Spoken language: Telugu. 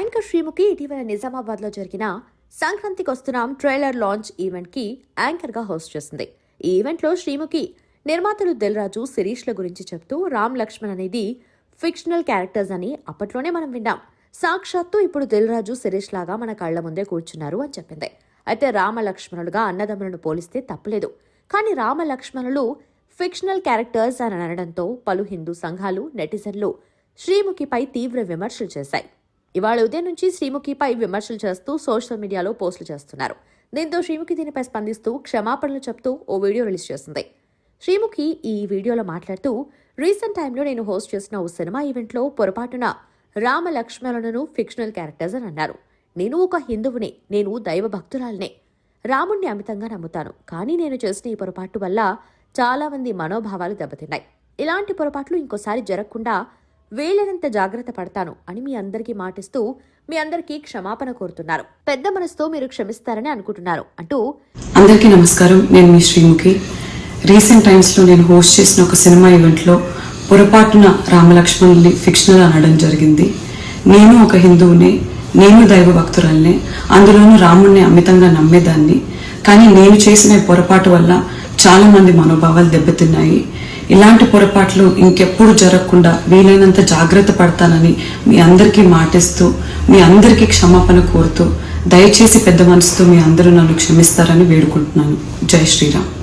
యాంకర్ శ్రీముఖి ఇటీవల నిజామాబాద్లో జరిగిన సంక్రాంతికి వస్తున్నాం ట్రైలర్ లాంచ్ ఈవెంట్కి యాంకర్గా హోస్ట్ చేసింది. ఈ ఈవెంట్లో శ్రీముఖి నిర్మాతలు దిల్రాజు శిరీష్ల గురించి చెప్తూ రామ్ లక్ష్మణ్ అనేది ఫిక్షనల్ క్యారెక్టర్స్ అని అప్పట్లోనే మనం విన్నాం. సాక్షాత్తు ఇప్పుడు దిల్రాజు శిరీష్ లాగా మన కళ్ళ ముందే కూర్చున్నారు అని చెప్పింది. అయితే రామ లక్ష్మణులుగా అన్నదమ్ములను పోలిస్తే తప్పలేదు. కానీ రామ లక్ష్మణులు ఫిక్షనల్ క్యారెక్టర్స్ అని అనడంతో పలు హిందూ సంఘాలు నెటిజన్లు శ్రీముఖిపై తీవ్ర విమర్శలు చేశాయి. ఇవాళ ఉదయం నుంచి శ్రీముఖిపై విమర్శలు చేస్తూ సోషల్ మీడియాలో పోస్టులు చేస్తున్నారు. దీంతో శ్రీముఖి దీనిపై స్పందిస్తూ క్షమాపణలు చెప్తూ ఓ వీడియో రిలీజ్ చేసింది. శ్రీముఖి ఈ వీడియోలో మాట్లాడుతూ రీసెంట్ టైంలో నేను హోస్ట్ చేసిన ఓ సినిమా ఈవెంట్లో పొరపాటున రామ లక్ష్మణులను ఫిక్షనల్ క్యారెక్టర్స్ అని అన్నారు. నేను ఒక హిందువునే నేను దైవ భక్తురాలనే. రాముణ్ణి అమితంగా నమ్ముతాను. కానీ నేను చేసిన ఈ పొరపాటు వల్ల చాలామంది మనోభావాలు దెబ్బతిన్నాయి. ఇలాంటి పొరపాట్లు ఇంకోసారి జరగకుండా వీలైనంత జాగ్రత్త పడతాను అని మీ అందరికీ మాటిస్తూ మీ అందరికీ క్షమాపణ కోరుతున్నారు. పెద్ద మనసుతో మీరు క్షమిస్తారని అనుకుంటున్నారు అంటూ అందరికీ నమస్కారం. నేను మీ శ్రీముఖి. రీసెంట్ టైమ్స్లో నేను హోస్ట్ చేసిన ఒక సినిమా ఈవెంట్లో పొరపాటున రామలక్ష్మణుల్ని ఫిక్షనల్ అనడం జరిగింది. నేను ఒక హిందువునే నేను దైవ భక్తురాలనే అందులోనూ రాముణ్ణి అమితంగా నమ్మేదాన్ని. కానీ నేను చేసిన పొరపాటు వల్ల చాలా మంది మనోభావాలు దెబ్బతిన్నాయి. ఇలాంటి పొరపాట్లు ఇంకెప్పుడు జరగకుండా వీలైనంత జాగ్రత్త పడతానని మీ అందరికీ మాటిస్తూ మీ అందరికీ క్షమాపణ కోరుతూ దయచేసి పెద్ద మనసుతో మీ అందరూ నన్ను క్షమిస్తారని వేడుకుంటున్నాను. జై శ్రీరామ్.